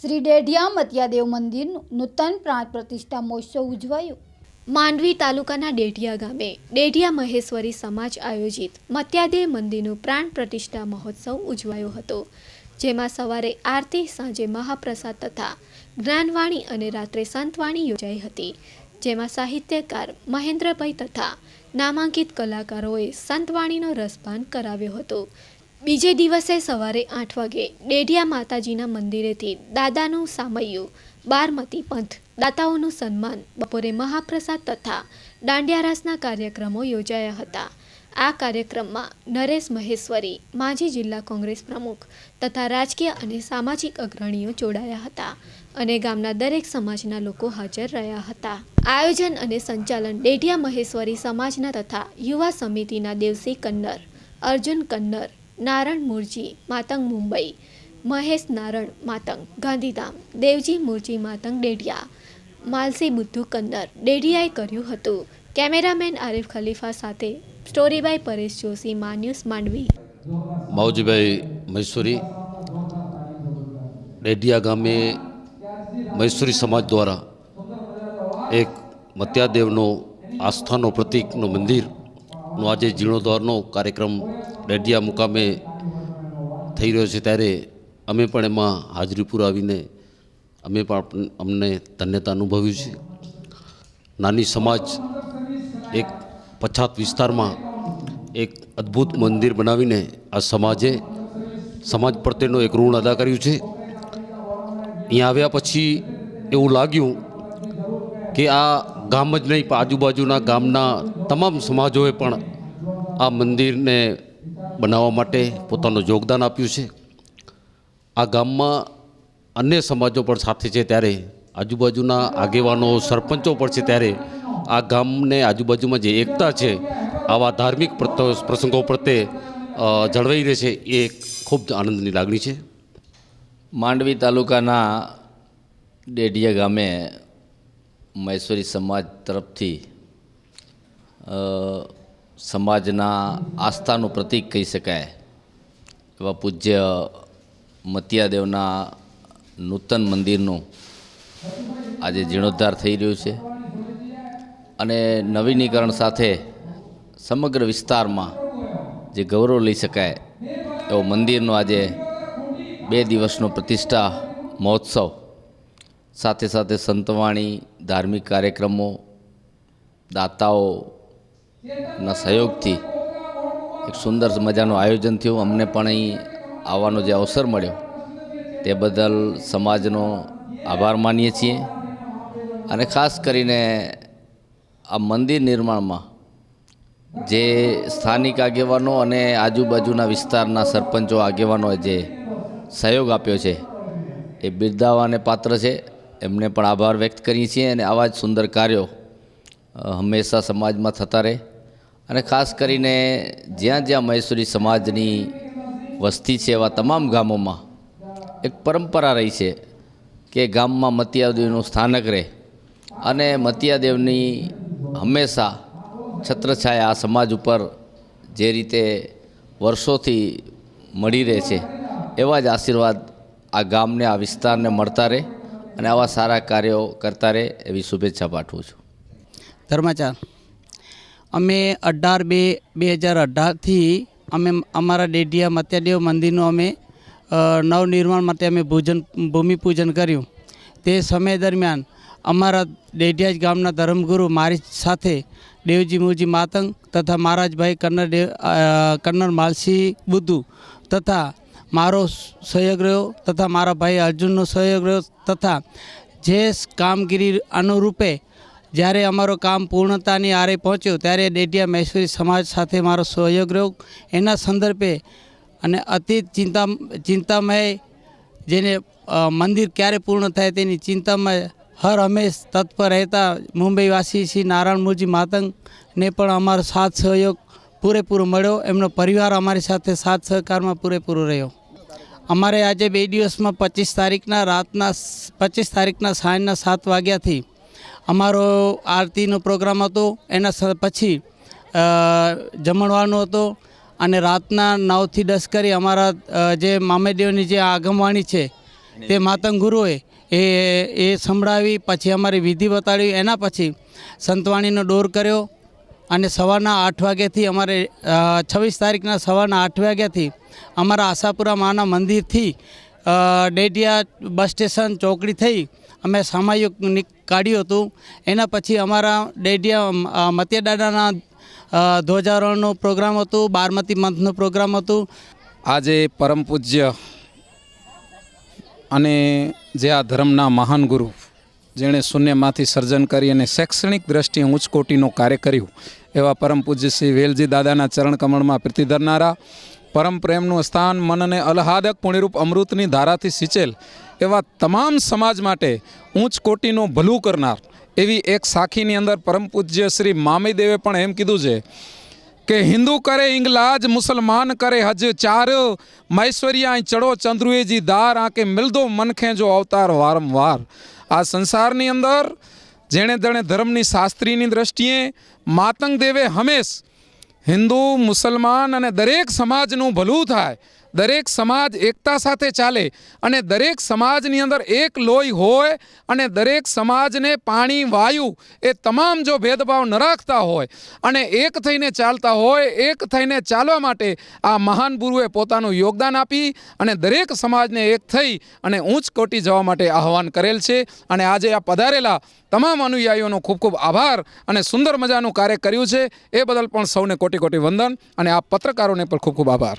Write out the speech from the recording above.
શ્રી ડેઢિયા મતિયાદેવ મંદિરનું નૂતન પ્રાણ પ્રતિષ્ઠા મહોત્સવ ઉજવાયો. માંડવી તાલુકાના ડેઢિયા ગામે ડેઢિયા મહેશ્વરી સમાજ આયોજિત મત્યાદેવ મંદિરનું પ્રાણ પ્રતિષ્ઠા મહોત્સવ ઉજવાયો હતો, જેમાં સવારે આરતી, સાંજે મહાપ્રસાદ તથા જ્ઞાનવાણી અને રાત્રે સંતવાણી યોજાઈ હતી, જેમાં સાહિત્યકાર મહેન્દ્રભાઈ તથા નામાંકિત કલાકારોએ સંતવાણીનો રસપાન કરાવ્યો હતો. બીજે દિવસે સવારે આઠ વાગે ડેઢિયા માતાજીના મંદિરેથી દાદાનું સામૈયું, બારમતી પંથ, દાતાઓનું સન્માન, બપોરે મહાપ્રસાદ તથા દાંડિયારાસના કાર્યક્રમો યોજાયા હતા. આ કાર્યક્રમમાં નરેશ મહેશ્વરી, માજી જિલ્લા કોંગ્રેસ પ્રમુખ તથા રાજકીય અને સામાજિક અગ્રણીઓ જોડાયા હતા અને ગામના દરેક સમાજના લોકો હાજર રહ્યા હતા. આયોજન અને સંચાલન ડેઢિયા મહેશ્વરી સમાજના તથા યુવા સમિતિના દેવસી કન્નર, અર્જુન કન્નર નારણ મુરજી, માતંગ મુંબઈ, મહેશ નારણ માતંગ, ગાંધીધામ, દેવજી મુરજી માતંગ ડેડિયા, માલસી બુદ્ધુ કન્નર ડેઢિયાએ કર્યું હતું. કેમેરામેન આરિફ ખલીફા સાથે સ્ટોરીબાય પરેશ જોશી, મા ન્યૂઝ માંડવી. માવજીભાઈ મૈસૂરી, ડેડિયા ગામે મૈસૂરી સમાજ દ્વારા એક મત્યાદેવનો આસ્થાનો પ્રતીકનું મંદિરનો આજે જીર્ણોદ્ધારનો કાર્યક્રમ ડેડિયા મુકામે થઈ રહ્યો છે ત્યારે અમે પણ એમાં હાજરી પુરાવીને અમે પણ અમને ધન્યતા અનુભવ્યું છે. નાની સમાજ એક પછાત વિસ્તારમાં એક અદ્ભુત મંદિર બનાવીને આ સમાજે, સમાજ પ્રત્યેનો એક ઋણ અદા કર્યું છે. અહીંયા આવ્યા પછી એવું લાગ્યું કે આ ગામ જ નહીં પણ આજુબાજુના ગામના તમામ સમાજોએ પણ આ મંદિરને બનાવવા માટે પોતાનું યોગદાન આપ્યું છે. આ ગામમાં અન્ય સમાજો પણ સાથે છે ત્યારે આજુબાજુના આગેવાનો, સરપંચો પણ છે ત્યારે આ ગામને આજુબાજુમાં જે એકતા છે, આવા ધાર્મિક પ્રસંગો પ્રત્યે જળવાઈ રહે છે એ ખૂબ જ આનંદની લાગણી છે. માંડવી તાલુકાના ડેઢિયા ગામે મહેશ્વરી સમાજ તરફથી સમાજના આસ્થાનું પ્રતીક કહી શકાય. એવા પૂજ્ય મતિયાદેવના નૂતન મંદિરનું આજે જીર્ણોદ્ધાર થઈ રહ્યું છે. અને નવીનીકરણ સાથે સમગ્ર વિસ્તારમાં જે ગૌરવ લઈ શકાય એવો મંદિરનો આજે બે દિવસનો પ્રતિષ્ઠા મહોત્સવ, સાથે સાથે સંતવાણી, ધાર્મિક કાર્યક્રમો દાતાઓના સહયોગથી એક સુંદર મજાનું આયોજન થયું. અમને પણ અહીં આવવાનો જે અવસર મળ્યો તે બદલ સમાજનો આભાર માનીએ છીએ અને ખાસ કરીને આ મંદિર નિર્માણમાં જે સ્થાનિક આગેવાનો અને આજુબાજુના વિસ્તારના સરપંચો, આગેવાનોએ જે સહયોગ આપ્યો છે એ બિરદાવાને પાત્ર છે. એમને પણ આભાર વ્યક્ત કરીએ છીએ અને આવા જ સુંદર કાર્યો હંમેશા સમાજમાં થતા રહે. અને ખાસ કરીને જ્યાં જ્યાં મૈસુરી સમાજની વસ્તી છે એવા તમામ ગામોમાં એક પરંપરા રહી છે કે ગામમાં મતિયાદેવનું સ્થાનક રહે. અને મતિયાદેવની હંમેશા છત્રછાયા આ સમાજ ઉપર જે રીતે વર્ષોથી મળી રહે છે, એવા જ આશીર્વાદ આ ગામને, આ વિસ્તારને મળતા રહે અને આવા સારા કાર્યો કરતા રહે એવી શુભેચ્છા પાઠવું છું. ધર્માચાર. અમે અઢાર બે બે હજાર અઢારથી અમે અમારા ડેડિયા મત્યાદેવ મંદિરનું અમે નવનિર્માણ માટે અમે પૂજન ભૂમિપૂજન કર્યું. તે સમય દરમિયાન અમારા ડેડિયા ગામના ધર્મગુરુ મારી સાથે દેવજી મુરજી માતંગ તથા મહારાજભાઈ કન્નર દેવ કન્નર માલસી બુદ્ધુ તથા મારો સહયોગ રહ્યો તથા મારા ભાઈ અર્જુનનો સહયોગ રહ્યો તથા જે કામગીરી અનુરૂપે જ્યારે અમારો કામ પૂર્ણતાની આરે પહોંચ્યો ત્યારે ડેડિયા મહેશ્વરી સમાજ સાથે મારો સહયોગ રહ્યો. એના સંદર્ભે અને અતિ ચિંતા ચિંતામય જેને મંદિર ક્યારે પૂર્ણ થાય તેની ચિંતામાં હર હંમેશ તત્પર રહેતા મુંબઈવાસી શ્રી નારાયણ મુરજી માતંગને પણ અમારો સાથ સહયોગ પૂરેપૂરો મળ્યો. એમનો પરિવાર અમારી સાથે સાથ સહકારમાં પૂરેપૂરો રહ્યો. અમારે આજે બે દિવસમાં પચીસ તારીખના રાતના પચીસ તારીખના સાંજના સાત વાગ્યાથી અમારો આરતીનો પ્રોગ્રામ હતો એના પછી જમણવાનો હતો અને રાતના નવથી દસ કરી અમારા જે મામેદેવની જે આગમવાણી છે તે માતંગ ગુરુએ એ એ સંભળાવી પછી અમારી વિધિ બતાડી એના પછી સંતવાણીનો ડોર કર્યો અને સવારના આઠ વાગ્યાથી અમારે છવ્વીસ તારીખના સવારના આઠ વાગ્યાથી અમારા આશાપુરા માના મંદિરથી ડેડિયા બસ સ્ટેશન ચોકડી થઈ અમે સામાયિક કાઢ્યું હતું. એના પછી અમારા ડેડિયા અ, ધ્વજારોહણનો પ્રોગ્રામ હતું બારમતી મંથનો પ્રોગ્રામ હતું. આજે પરમ પૂજ્ય અને જે આ ધર્મના મહાન ગુરુ જેણે શૂન્યમાંથી સર્જન કરી અને શૈક્ષણિક દ્રષ્ટિએ ઉચ્ચકોટીનું કાર્ય કર્યું એવા પરમ પૂજ્ય શ્રી વેલજી દાદાના ચરણ કમળમાં પ્રીતિ ધરનારા પરમ પ્રેમનું સ્થાન મનને અલ્હાદક પુણ્યરૂપ અમૃતની ધારાથી સિંચેલ એવા તમામ સમાજ માટે ઉચ્ચ કોટીનું ભલું કરનાર એવી એક સાખીની અંદર પરમ પૂજ્ય શ્રી મામીદેવે પણ એમ કીધું છે કે હિન્દુ કરે ઇંગલાજ મુસલમાન કરે હજ, ચાર મૈશ્વર્યા ચડો ચંદ્રુએજી દાર આંકે મિલદો મનખે જો અવતાર વારંવાર. આ સંસારની અંદર જેણે તેણે ધર્મની શાસ્ત્રીની દ્રષ્ટિએ માતંગ દેવે હંમેશ હિન્દુ મુસલમાન અને દરેક સમાજનું ભલું થાય. દરેક સમાજ એકતા સાથે ચાલે અને દરેક સમાજની અંદર એક લોહી હોય અને દરેક સમાજને પાણી, વાયુ એ તમામ જો ભેદભાવ ન રાખતા હોય અને એક થઈને ચાલતા હોય, એક થઈને ચાલવા માટે આ મહાન ગુરુએ પોતાનું યોગદાન આપી અને દરેક સમાજને એક થઈ અને ઊંચ કોટી જવા માટે આહવાન કરેલ છે. અને આજે આ પધારેલા તમામ અનુયાયીઓનો ખૂબ ખૂબ આભાર અને સુંદર મજાનું કાર્ય કર્યું છે. એ બદલ પણ સૌને કોટી કોટી વંદન અને આ પત્રકારોને પણ ખૂબ ખૂબ આભાર.